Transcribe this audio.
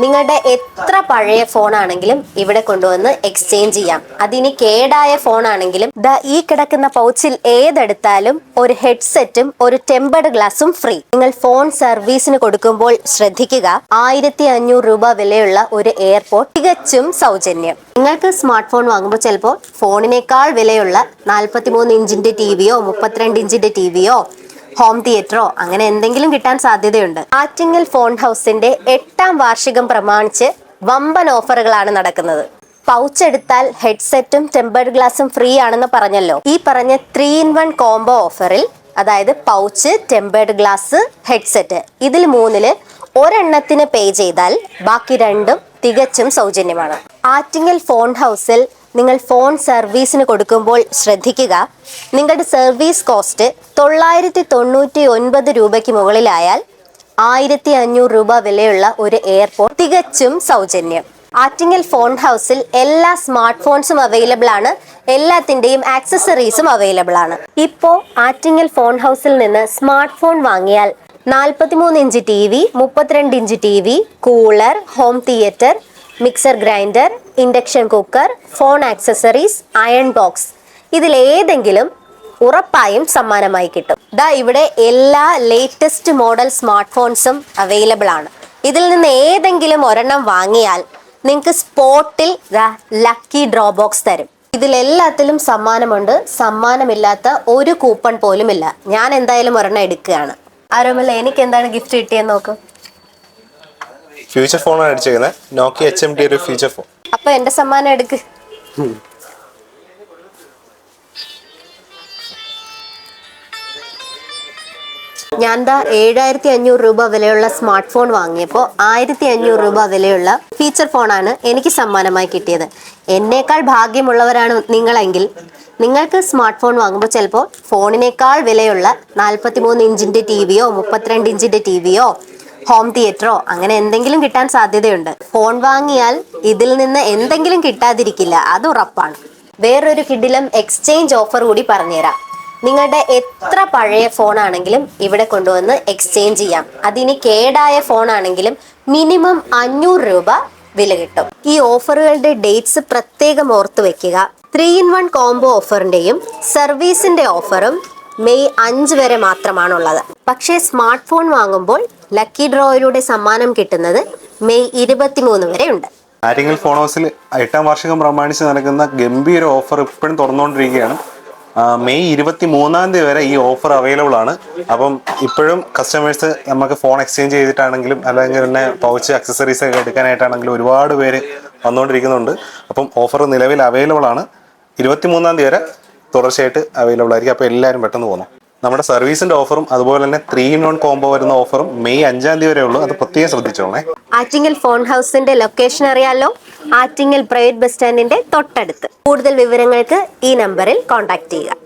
നിങ്ങളുടെ എത്ര പഴയ ഫോൺ ആണെങ്കിലും ഇവിടെ കൊണ്ടുവന്ന് എക്സ്ചേഞ്ച് ചെയ്യാം. അതിനി കേടായ ഫോൺ ആണെങ്കിലും ദ ഈ കിടക്കുന്ന പൗച്ചിൽ ഏതെടുത്താലും ഒരു ഹെഡ്സെറ്റും ഒരു ടെമ്പർഡ് ഗ്ലാസും ഫ്രീ നിങ്ങൾ ഫോൺ സർവീസിന് കൊടുക്കുമ്പോൾ ശ്രദ്ധിക്കുക ആയിരത്തി അഞ്ഞൂറ് രൂപ വിലയുള്ള ഒരു എയർപോർട്ട് തികച്ചും സൗജന്യം. നിങ്ങൾക്ക് സ്മാർട്ട് ഫോൺ വാങ്ങുമ്പോൾ ചിലപ്പോൾ ഫോണിനേക്കാൾ വിലയുള്ള നാൽപ്പത്തിമൂന്ന് ഇഞ്ചിന്റെ ടി വിയോ മുപ്പത്തിരണ്ട് ഇഞ്ചിന്റെ ടി വിയോ ഹോം തിയേറ്ററോ അങ്ങനെ എന്തെങ്കിലും കിട്ടാൻ സാധ്യതയുണ്ട്. ആറ്റിങ്ങൽ ഫോൺ ഹൗസിന്റെ എട്ടാം വാർഷികം പ്രമാണിച്ച് വമ്പൻ ഓഫറുകളാണ് നടക്കുന്നത്. പൗച്ച് എടുത്താൽ ഹെഡ്സെറ്റും ടെമ്പേർഡ് ഗ്ലാസും ഫ്രീ ആണെന്ന് പറഞ്ഞല്ലോ. ഈ പറഞ്ഞ ത്രീ ഇൻ വൺ കോംബോ ഓഫറിൽ അതായത് പൗച്ച് ടെമ്പേർഡ് ഗ്ലാസ് ഹെഡ്സെറ്റ് ഇതിൽ മൂന്നിൽ ഒരെണ്ണത്തിന് പേ ചെയ്താൽ ബാക്കി രണ്ടും തികച്ചും സൗജന്യമാണ്. ആറ്റിങ്ങൽ ഫോൺ ഹൗസിൽ നിങ്ങൾ ഫോൺ സർവീസിന് കൊടുക്കുമ്പോൾ ശ്രദ്ധിക്കുക. നിങ്ങളുടെ സർവീസ് കോസ്റ്റ് തൊള്ളായിരത്തി തൊണ്ണൂറ്റി ഒൻപത് രൂപയ്ക്ക് മുകളിലായാൽ ആയിരത്തി അഞ്ഞൂറ് രൂപ വിലയുള്ള ഒരു എയർപോർട്ട് തികച്ചും സൗജന്യം. ആറ്റിങ്ങൽ ഫോൺ ഹൗസിൽ എല്ലാ സ്മാർട്ട് ഫോൺസും അവൈലബിൾ ആണ് എല്ലാത്തിന്റെയും ആക്സസറീസും അവൈലബിൾ ആണ്. ഇപ്പോൾ ആറ്റിങ്ങൽ ഫോൺ ഹൗസിൽ നിന്ന് സ്മാർട്ട് ഫോൺ വാങ്ങിയാൽ നാൽപ്പത്തിമൂന്ന് ഇഞ്ച് ടി വി മുപ്പത്തിരണ്ട് inch T V cooler home theatre mixer grinder induction cooker phone accessories iron box. ഇതിലേതെങ്കിലും ഉറപ്പായും സമ്മാനമായി കിട്ടും. ദാ ഇവിടെ എല്ലാ ലേറ്റസ്റ്റ് മോഡൽ സ്മാർട്ട് ഫോൺസും അവൈലബിൾ ആണ്. ഇതിൽ നിന്ന് ഏതെങ്കിലും ഒരെണ്ണം വാങ്ങിയാൽ നിങ്ങൾക്ക് സ്പോട്ടിൽ ലക്കി ഡ്രോ ബോക്സ് തരും. ഇതിലെല്ലാത്തിലും സമ്മാനമുണ്ട്. സമ്മാനമില്ലാത്ത ഒരു കൂപ്പൺ പോലും ഇല്ല ഞാൻ എന്തായാലും ഒരെണ്ണം എടുക്കുകയാണ്. ആരോമല്ല എനിക്ക് എന്താണ് ഗിഫ്റ്റ് കിട്ടിയെന്ന് നോക്ക്. ഫ്യൂച്ചർ ഫോണാണ് അടിച്ചേക്കുന്നത് നോക്കി എച്ച് എം ടി ഒരു ഫ്യൂച്ചർ ഫോൺ അപ്പൊ എന്റെ സമ്മാനം എടുക്ക്. ഞാൻ ദാ ഏഴായിരത്തി അഞ്ഞൂറ് രൂപ വിലയുള്ള സ്മാർട്ട് ഫോൺ വാങ്ങിയപ്പോൾ ആയിരത്തി അഞ്ഞൂറ് രൂപ വിലയുള്ള ഫീച്ചർ ഫോണാണ് എനിക്ക് സമ്മാനമായി കിട്ടിയത്. എന്നേക്കാൾ ഭാഗ്യമുള്ളവരാണ് നിങ്ങളെങ്കിൽ. നിങ്ങൾക്ക് സ്മാർട്ട് ഫോൺ വാങ്ങുമ്പോൾ ചിലപ്പോൾ ഫോണിനേക്കാൾ വിലയുള്ള നാൽപ്പത്തിമൂന്ന് ഇഞ്ചിന്റെ ടി വിയോ മുപ്പത്തിരണ്ട് ഇഞ്ചിന്റെ ടി വിയോ ഹോം തിയേറ്ററോ അങ്ങനെ എന്തെങ്കിലും കിട്ടാൻ സാധ്യതയുണ്ട്. ഫോൺ വാങ്ങിയാൽ ഇതിൽ നിന്ന് എന്തെങ്കിലും കിട്ടാതിരിക്കില്ല. അത് ഉറപ്പാണ്. വേറൊരു കിഡിലും എക്സ്ചേഞ്ച് ഓഫർ കൂടി പറഞ്ഞുതരാം. നിങ്ങളുടെ എത്ര പഴയ ഫോൺ ആണെങ്കിലും ഇവിടെ കൊണ്ടുവന്ന് എക്സ്ചേഞ്ച് ചെയ്യാം. അതിനി കേടായ ഫോൺ ആണെങ്കിലും മിനിമം അഞ്ഞൂറ് രൂപ വില കിട്ടും. ഈ ഓഫറുകളുടെ ഡേറ്റ്സ് പ്രത്യേകം ഓർത്തു വെക്കുക. ത്രീ ഇൻ വൺ കോംബോ ഓഫറിന്റെയും സർവീസിന്റെ ഓഫറും മെയ് അഞ്ച് വരെ മാത്രമാണുള്ളത്. പക്ഷേ സ്മാർട്ട് ഫോൺ വാങ്ങുമ്പോൾ ലക്കി ഡ്രോയിലൂടെ സമ്മാനം കിട്ടുന്നത് മെയ് ഇരുപത്തിമൂന്ന് വരെ ഉണ്ട്. ആരെങ്കിൽ ഫോൺ ഹൗസിൽ എട്ടാം വാർഷികം പ്രമാണിച്ച് നൽകുന്ന ഗംഭീര ഓഫർ ഇപ്പോഴും തുറന്നുകൊണ്ടിരിക്കുകയാണ്. മെയ് ഇരുപത്തി മൂന്നാം തീയതി വരെ ഈ ഓഫർ അവൈലബിൾ ആണ്. അപ്പം ഇപ്പോഴും കസ്റ്റമേഴ്സ് നമുക്ക് ഫോൺ എക്സ്ചേഞ്ച് ചെയ്തിട്ടാണെങ്കിലും അല്ലെങ്കിൽ തന്നെ പൗച്ച് അക്സസറീസ് ഒക്കെ എടുക്കാനായിട്ടാണെങ്കിലും ഒരുപാട് പേര് വന്നുകൊണ്ടിരിക്കുന്നുണ്ട്. അപ്പം ഓഫർ നിലവിൽ അവൈലബിൾ ആണ്. ഇരുപത്തി മൂന്നാം തീയതി വരെ തുടർച്ചയായിട്ട് അവൈലബിൾ ആയിരിക്കും. അപ്പോൾ എല്ലാവരും പെട്ടെന്ന് പോകണം നമ്മുടെ സർവീസിന്റെ ഓഫറും അതുപോലെ തന്നെ ത്രീ ഇൻ വൺ കോംബോ വരുന്ന ഓഫറും മെയ് അഞ്ചാം തീയതി വരെ ഉള്ളൂ അത് പ്രത്യേകം ശ്രദ്ധിച്ചോളേ ആറ്റിങ്ങൽ ഫോൺ ഹൗസിന്റെ ലൊക്കേഷൻ അറിയാലോ. ആറ്റിങ്ങൽ പ്രൈവറ്റ് ബസ് സ്റ്റാൻഡിന്റെ തൊട്ടടുത്ത്. കൂടുതൽ വിവരങ്ങൾക്ക് ഈ നമ്പറിൽ കോൺടാക്ട് ചെയ്യുക.